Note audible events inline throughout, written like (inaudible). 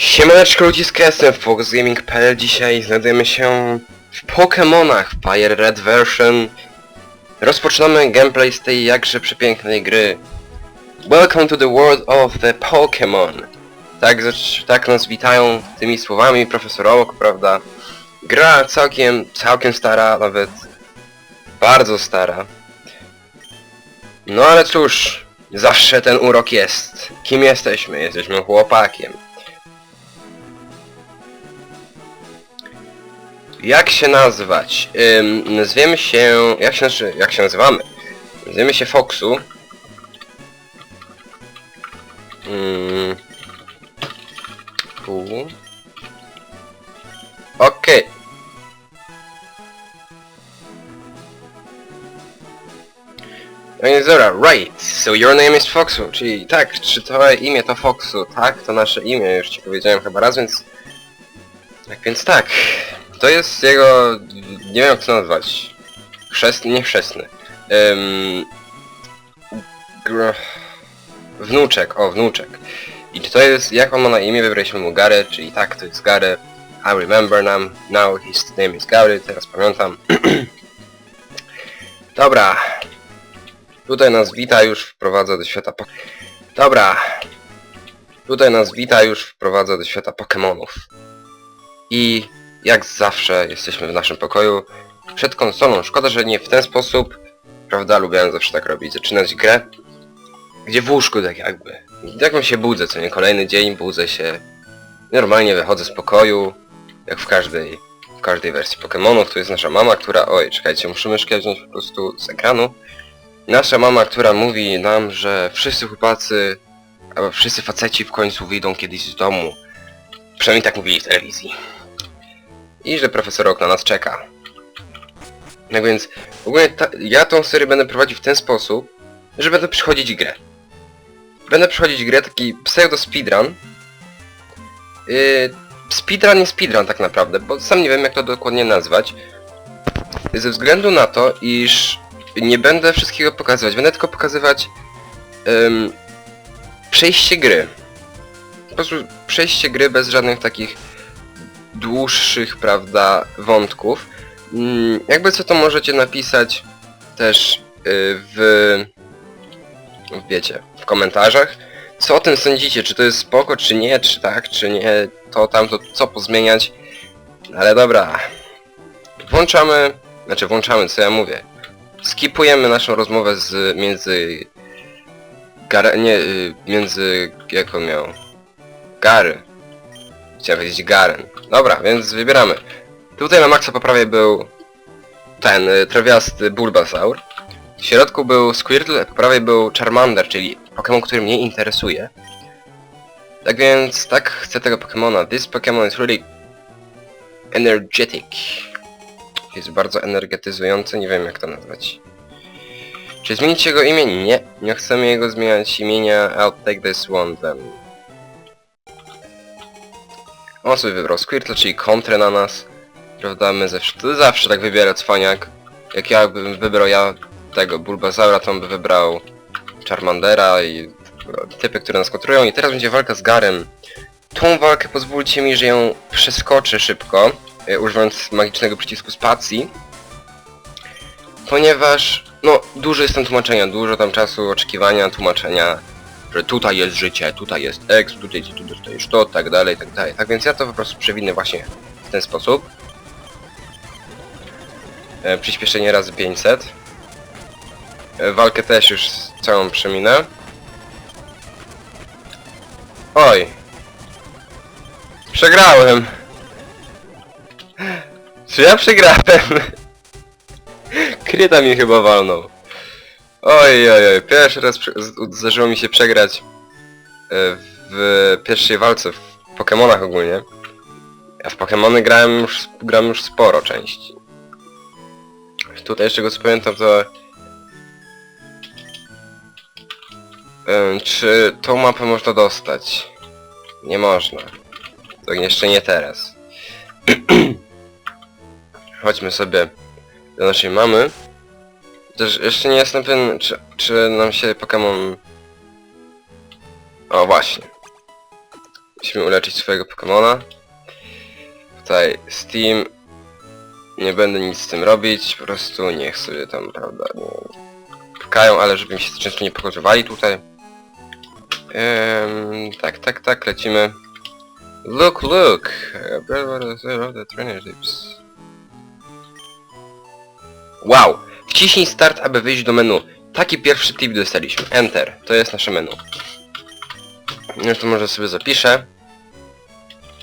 Siemaneczko ludziska, jestem Fox Gaming.pl. Dzisiaj znajdujemy się w Pokémonach Fire Red Version. Rozpoczynamy gameplay z tej jakże przepięknej gry. Welcome to the world of the Pokémon. Tak, tak nas witają tymi słowami profesor Oak, prawda? Gra całkiem, całkiem stara, nawet bardzo stara. No ale cóż, zawsze ten urok jest. Kim jesteśmy? Jesteśmy chłopakiem. Jak się nazwać? Ym, nazwiemy się... Jak się, jak się nazywamy? Nazwiemy się Foxu. Ym. Tu. Okej. Dobra, right. So your name is Foxu, czyli tak, czy twoje imię to Foxu? Tak, to nasze imię, już ci powiedziałem chyba raz, więc... Tak więc tak. To jest jego... nie wiem jak to nazwać. Chrzestny, nie chrzestny. Ym... Gr... Wnuczek, o wnuczek. I to jest, jak on ma na imię, wybraliśmy mu Gary, czyli tak, to jest Gary. I remember nam, now his name is Gary, teraz pamiętam. (clears throat) Dobra. Tutaj nas wita, już wprowadza do świata po... Dobra. Tutaj nas wita, już wprowadza do świata Pokemonów. I jak zawsze jesteśmy w naszym pokoju przed konsolą. Szkoda, że nie w ten sposób. Prawda, lubiłem zawsze tak robić. Zaczynać grę, gdzie w łóżku tak jakby. I tak się budzę, co nie kolejny dzień budzę się. Normalnie wychodzę z pokoju, jak w każdej, w każdej wersji Pokémonów. Tu jest nasza mama, która... Oj, czekajcie, muszę myszkę wziąć po prostu z ekranu. Nasza mama, która mówi nam, że wszyscy chłopacy, albo wszyscy faceci w końcu wyjdą kiedyś z domu. Przynajmniej tak mówili w telewizji i że profesor Oak na nas czeka. Tak więc ogólnie ta, ja tą serię będę prowadził w ten sposób, że będę przychodzić grę. Będę przychodzić grę, taki pseudo speedrun. Yy, speedrun nie speedrun tak naprawdę, bo sam nie wiem jak to dokładnie nazwać. Ze względu na to, iż nie będę wszystkiego pokazywać, będę tylko pokazywać ym, przejście gry. Po prostu przejście gry bez żadnych takich dłuższych, prawda, wątków. Mm, Jakby co to możecie napisać też y, w... wiecie, w komentarzach. Co o tym sądzicie? Czy to jest spoko, czy nie, czy tak, czy nie, to tamto, co pozmieniać. Ale dobra. Włączamy, znaczy włączamy, co ja mówię. Skipujemy naszą rozmowę z między... Gar... nie, y, między... jak on miał? Gary. Chciałem powiedzieć Garen. Dobra, więc wybieramy. Tutaj na maksa po prawej był ten y, trawiasty Bulbasaur. W środku był Squirtle, po prawej był Charmander, czyli Pokémon, który mnie interesuje. Tak więc, tak chcę tego Pokémona. This Pokémon is really energetic. Jest bardzo energetyzujący, nie wiem jak to nazwać. Czy zmienić jego imię? Nie, nie chcemy jego zmieniać imienia. I'll take this one then. On sobie wybrał Squirtle, czyli kontrę na nas. Prawda, my zawsze, to zawsze tak wybiera cwaniak. Jak ja bym wybrał ja tego Bulbasaura, to on by wybrał Charmandera i typy, które nas kontrują. I teraz będzie walka z Garem. Tą walkę pozwólcie mi, że ją przeskoczę szybko, e, używając magicznego przycisku spacji. Ponieważ, no, dużo jest tam tłumaczenia, dużo tam czasu oczekiwania, tłumaczenia, że tutaj jest życie, tutaj jest X, tutaj tu dostajesz to, tak dalej, tak dalej. Tak więc ja to po prostu przewinę właśnie w ten sposób. E, przyspieszenie razy 500. E, walkę też już całą przeminę. Oj. Przegrałem. Czy ja przegrałem? (laughs) Kryta mi chyba walnął. Oj, oj, oj, pierwszy raz zdarzyło mi się przegrać e, w pierwszej walce w Pokemonach ogólnie. Ja w Pokemony grałem już, gram już sporo części. Tutaj jeszcze go co pamiętam to... Em, Czy tą mapę można dostać? Nie można. To jeszcze nie teraz. (clears throat) Chodźmy sobie do naszej mamy. Też jeszcze nie jestem pewien, czy, czy nam się Pokémon... O, właśnie. Musimy uleczyć swojego Pokemona. Tutaj Steam. Nie będę nic z tym robić, po prostu niech sobie tam, prawda, nie pukają, ale żeby mi się często nie pokazywali tutaj. Ehm, tak, tak, tak, lecimy. Look, look! Wow! Wciśnij start, aby wyjść do menu. Taki pierwszy tip dostaliśmy. Enter. To jest nasze menu. No to może sobie zapiszę.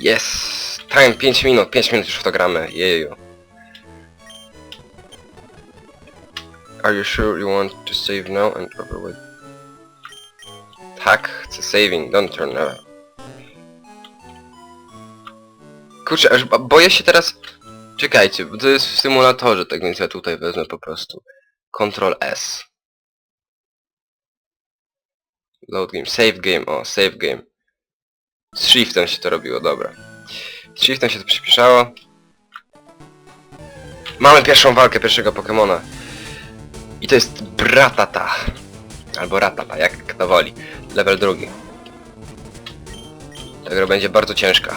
Yes! Time 5 minut. 5 minut już w to gramy. Jeju. Are you sure you want to save now and over with? Tak, chcę saving. Don't turn around. Kurczę, aż boję się teraz... Czekajcie, bo to jest w symulatorze, tak więc ja tutaj wezmę po prostu Ctrl S. Load game, save game, o, save game. Z shiftem się to robiło, dobra. Z shiftem się to przyspieszało. Mamy pierwszą walkę pierwszego Pokemona. I to jest Bratata. Albo Ratata, jak kto woli. Level drugi. Ta gra będzie bardzo ciężka.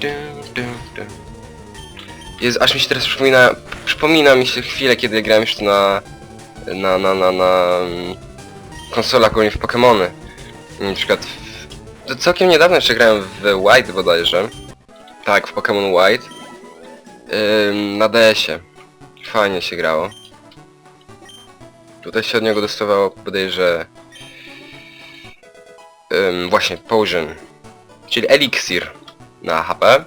Dum, Jest, aż mi się teraz przypomina, przypomina mi się chwilę, kiedy grałem jeszcze na, na, na, na, na mm, konsolach w Pokémony. Na przykład w, całkiem niedawno jeszcze grałem w White bodajże. Tak, w Pokémon White. Ym, na DS-ie. Fajnie się grało. Tutaj się od niego dostawało bodajże... Ym, właśnie, Potion. Czyli eliksir na HP.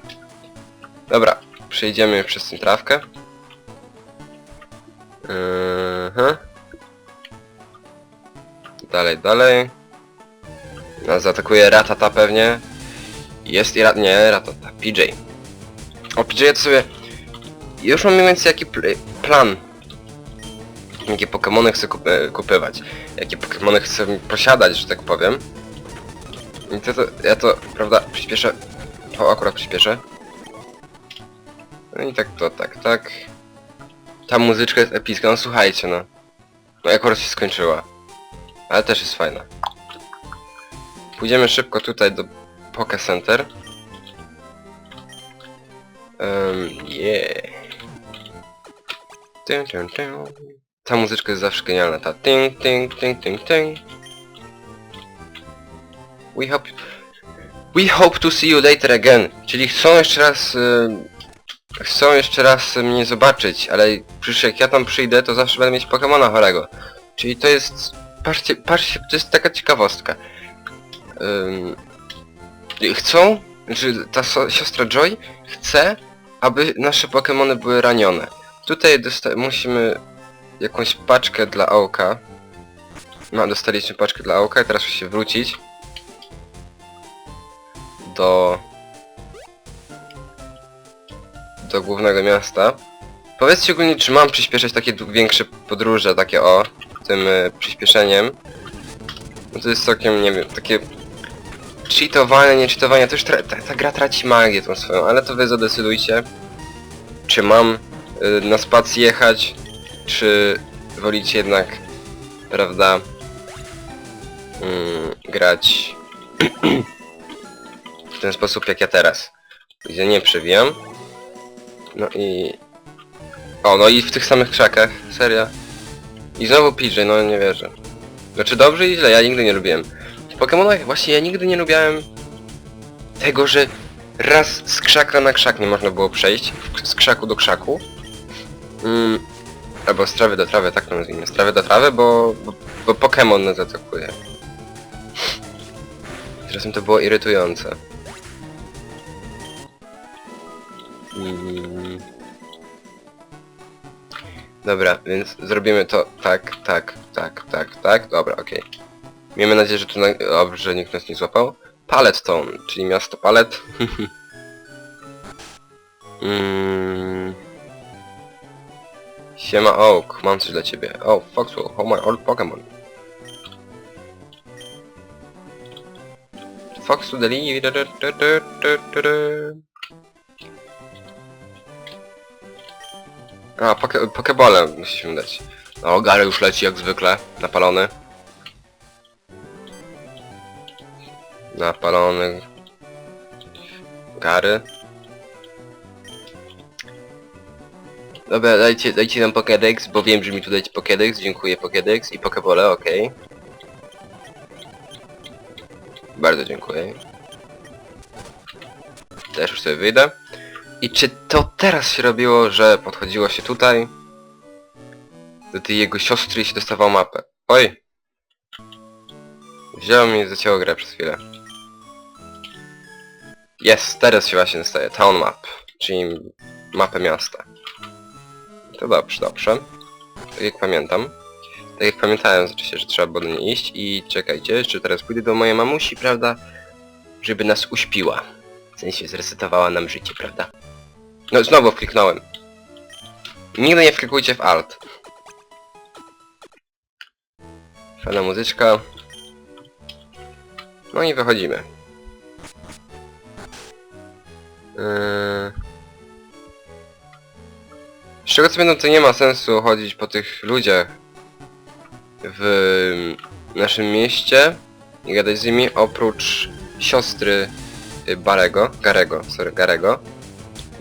Dobra, przejdziemy przez tę trawkę. Mhm. Dalej, dalej. Nas zaatakuje Ratata pewnie. Jest i rat... nie, Ratata, PJ. O PJ to sobie... Już mam mniej więcej jaki pl plan. Jakie Pokemony chcę kup kupywać. Jakie Pokemony chcę posiadać, że tak powiem. I to, to ja to, prawda, przyspieszę. O, akurat przyspieszę. No i tak to, tak, tak. Ta muzyczka jest epicka, no słuchajcie no. No akurat się skończyła. Ale też jest fajna. Pójdziemy szybko tutaj do Poke Center. Um, yeah. Dun, dun, dun. Ta muzyczka jest zawsze genialna, ta ting, ting, ting, ting, ting. We hope... We hope to see you later again. Czyli chcą jeszcze raz... Y, chcą jeszcze raz mnie zobaczyć, ale przecież jak ja tam przyjdę, to zawsze będę mieć Pokemona chorego. Czyli to jest... Patrzcie, patrzcie, to jest taka ciekawostka. Ym, chcą, znaczy ta so, siostra Joy chce, aby nasze Pokemony były ranione. Tutaj musimy jakąś paczkę dla Aoka. No, dostaliśmy paczkę dla Aoka i teraz musi się wrócić do do głównego miasta. Powiedzcie ogólnie, czy mam przyspieszać takie większe podróże, takie o, tym y, przyspieszeniem. No to jest całkiem, nie wiem, takie cheatowanie, nie cheatowanie, to już tra- ta, ta gra traci magię tą swoją, ale to wy zadecydujcie, czy mam y, na spacji jechać, czy wolicie jednak, prawda, mm, grać (clears throat) w ten sposób jak ja teraz, gdzie nie przewijam. No i... O, no i w tych samych krzakach, serio. I znowu PJ, no nie wierzę. Znaczy dobrze i źle, ja nigdy nie lubiłem. W właśnie ja nigdy nie lubiałem tego, że raz z krzaka na krzak nie można było przejść, z krzaku do krzaku. Mm, albo z trawy do trawy, tak to nazwijmy. Z trawy do trawy, bo, bo, bo Pokémon nas atakuje. Czasem to było irytujące. Dobra, więc zrobimy to tak, tak, tak, tak, tak. Dobra, okej. Miejmy nadzieję, że tu na... Dobrze, nikt nas nie złapał. Pallet Town, czyli miasto Palet. (laughs) mm. Siema Oak, mam coś dla ciebie. Oh, Foxwell, how my old Pokemon. Fox to A, poke, pokebole musimy dać. O, Gary już leci jak zwykle, napalony. Napalony. Gary. Dobra, dajcie, dajcie nam Pokédex, bo wiem, że mi tu dajcie Pokédex. Dziękuję Pokédex i Pokebole, okej. Bardzo dziękuję. Też już sobie wyjdę. I czy to teraz się robiło, że podchodziło się tutaj do tej jego siostry i się dostawał mapę? Oj! Wzięło mi zacięło grę przez chwilę. Jest, teraz się właśnie dostaje Town Map, czyli mapę miasta. To dobrze, dobrze. Tak jak pamiętam. Tak jak pamiętałem oczywiście, że trzeba było do niej iść i czekajcie, jeszcze teraz pójdę do mojej mamusi, prawda? Żeby nas uśpiła. W sensie zresetowała nam życie, prawda? No znowu wkliknąłem. Nigdy nie wklikujcie w alt. Fajna muzyczka. No i wychodzimy. Yy... Z czego co będą, to nie ma sensu chodzić po tych ludziach w naszym mieście i gadać z nimi oprócz siostry Barego, Garego, sorry, Garego.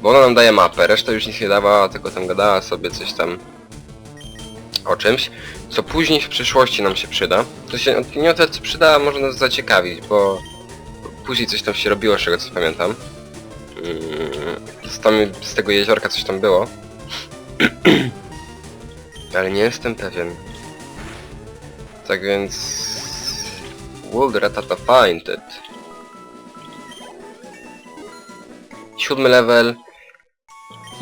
Bo ona nam daje mapę, reszta już nic nie dawała, tylko tam gadała sobie coś tam o czymś, co później w przyszłości nam się przyda. To się nie o tyle co przyda, może nas zaciekawić, bo później coś tam się robiło, z czego co pamiętam. Mm, Z, tego jeziorka coś tam było. (clears throat) Ale nie jestem pewien. Tak więc... Would ratata find. Siódmy level.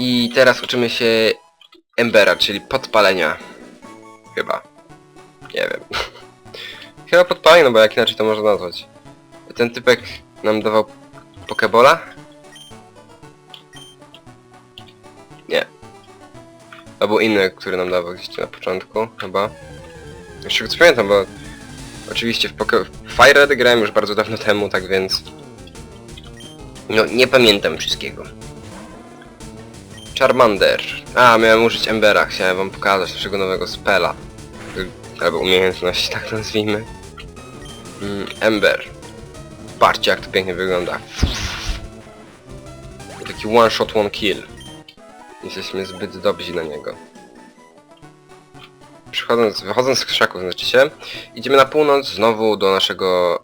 I teraz uczymy się Embera, czyli podpalenia. Chyba. Nie wiem. (laughs) Chyba podpalenie, no bo jak inaczej to można nazwać. Ten typek nam dawał Pokebola? Nie. Był inny, który nam dawał gdzieś na początku, chyba. Jeszcze co pamiętam, bo oczywiście w, Poke... w grałem już bardzo dawno temu, tak więc... No, nie pamiętam wszystkiego. Charmander. A, miałem użyć Embera, chciałem wam pokazać naszego nowego spela. Albo umiejętność, tak nazwijmy. Mm, Ember. Patrzcie jak to pięknie wygląda. Taki one shot, one kill. Jesteśmy zbyt dobrzy na niego. Przychodząc, wychodząc z krzaków, znaczy się, idziemy na północ znowu do naszego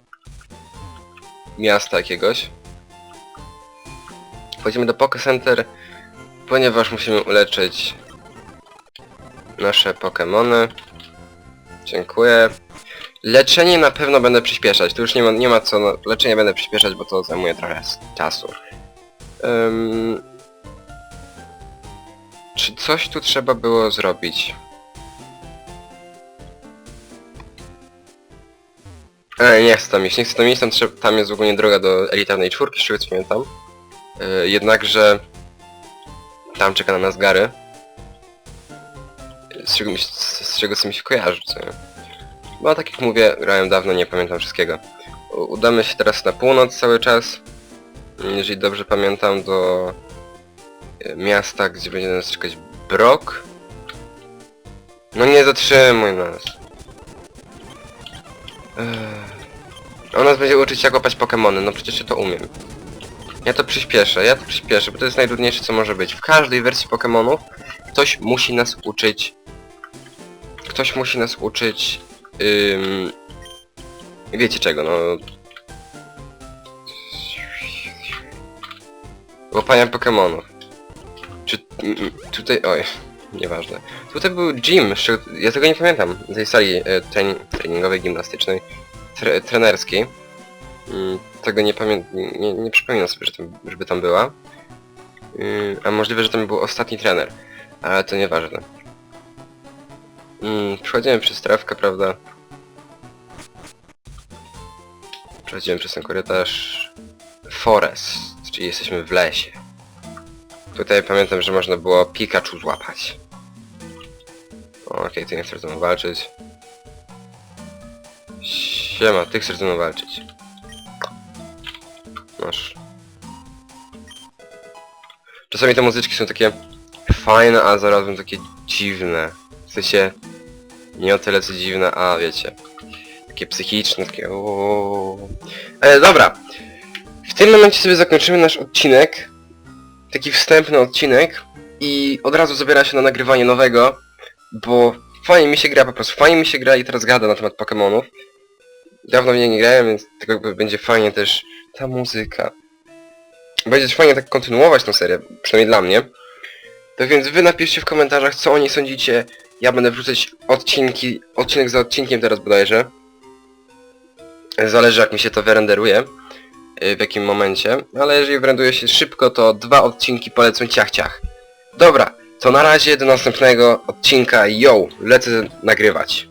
miasta jakiegoś. Wchodzimy do Poke Center, ponieważ musimy uleczyć nasze Pokemony. Dziękuję. Leczenie na pewno będę przyspieszać. Tu już nie ma, nie ma co. No, leczenie będę przyspieszać, bo to zajmuje trochę czasu. Ym... Czy coś tu trzeba było zrobić? E, nie chcę tam iść, nie chcę tam iść, tam, tam jest ogólnie droga do elitarnej czwórki, z czego pamiętam. E, jednakże... Tam czeka na nas Gary. Z czego, mi, się- z, czego co mi się kojarzy, co nie? Bo tak jak mówię, grałem dawno, nie pamiętam wszystkiego. Udamy się teraz na północ cały czas. Jeżeli dobrze pamiętam, do e, miasta, gdzie będzie nas czekać Brock. No nie zatrzymuj nas. Ech. On nas będzie uczyć jak łapać Pokemony, no przecież ja to umiem. Ja to przyspieszę, ja to przyspieszę, bo to jest najtrudniejsze co może być. W każdej wersji Pokemonów ktoś musi nas uczyć... Ktoś musi nas uczyć... Ym... Wiecie czego, no... Łapania Pokemonów. Czy... Tutaj... Oj, nieważne. Tutaj był gym, z ja tego nie pamiętam, tej sali e, trening, treningowej, gimnastycznej, tre, trenerskiej. Mm, tego nie pamiętam, nie, nie przypominam sobie, że tam, żeby tam była. Ym, a możliwe, że tam był ostatni trener, ale to nieważne. Mm, przechodzimy przez trawkę, prawda? Przechodzimy przez ten korytarz. Forest, czyli jesteśmy w lesie. Tutaj pamiętam, że można było Pikachu złapać. Okej, ty nie chcesz ze mną walczyć. Siema, ty chcesz ze mną walczyć. Czasami te muzyczki są takie fajne, a zarazem takie dziwne. W sensie nie o tyle co dziwne, a wiecie. takie psychiczne, takie ooo. Dobra. W tym momencie sobie zakończymy nasz odcinek. Taki wstępny odcinek. I od razu zabiera się na nagrywanie nowego. Bo fajnie mi się gra, po prostu fajnie mi się gra i teraz gada na temat Pokémonów. Dawno w nie grałem, więc tak jakby będzie fajnie też ta muzyka. Będzie fajnie tak kontynuować tą serię, przynajmniej dla mnie. Tak więc wy napiszcie w komentarzach, co o niej sądzicie. Ja będę wrzucać odcinki, odcinek za odcinkiem teraz bodajże. Zależy jak mi się to wyrenderuje, y, w jakim momencie. Ale jeżeli wyrenderuje się szybko, to dwa odcinki polecą ciach ciach. Dobra, to na razie do następnego odcinka. Yo, lecę nagrywać.